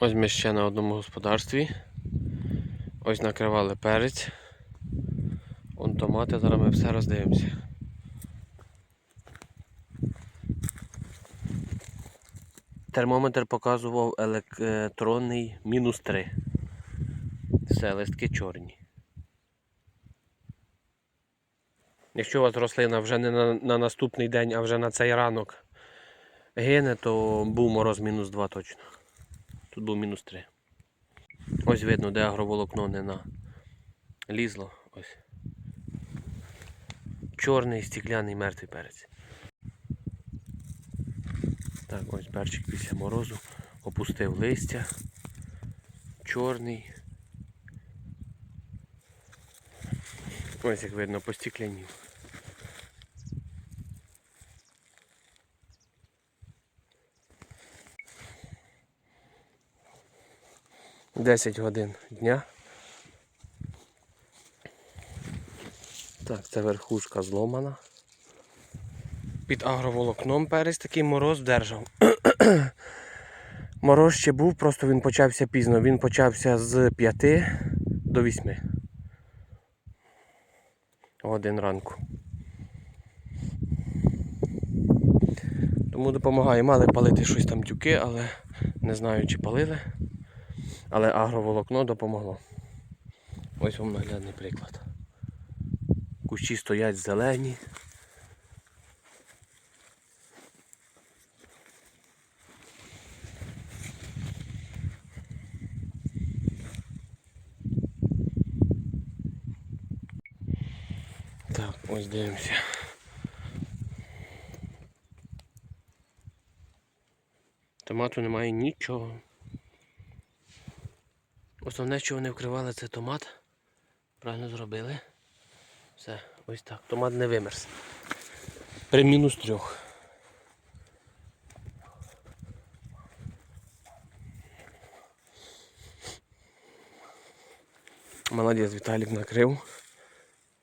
Ось ми ще на одному господарстві. Ось накривали перець. Он томати, зараз ми все роздивимося. Термометр показував електронний мінус 3. Все, листки чорні. Якщо у вас рослина вже не на, на наступний день, а вже на цей ранок гине, то був мороз мінус 2 точно. Тут був мінус 3. Ось видно, де агроволокно не на лізло. Ось. Чорний стікляний мертвий перець. Так, ось перчик після морозу опустив листя. Чорний. Ось як видно, постіклянів. Десять годин дня. Так, це верхушка зломана. Під агроволокном перець такий мороз держав. Мороз ще був, просто він почався пізно. Він почався з 5 до 8 годин ранку. Тому допомагає. Мали палити щось там тюки, але не знаю чи палили. Але агроволокно допомогло. Ось вам наглядний приклад. Кущі стоять зелені. Так, ось дивимося. Томату немає нічого. Основне, що вони вкривали, це томат. Правильно зробили. Все, ось так. Томат не вимерз. При мінус трьох. Молодець Віталік накрив.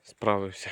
Справився.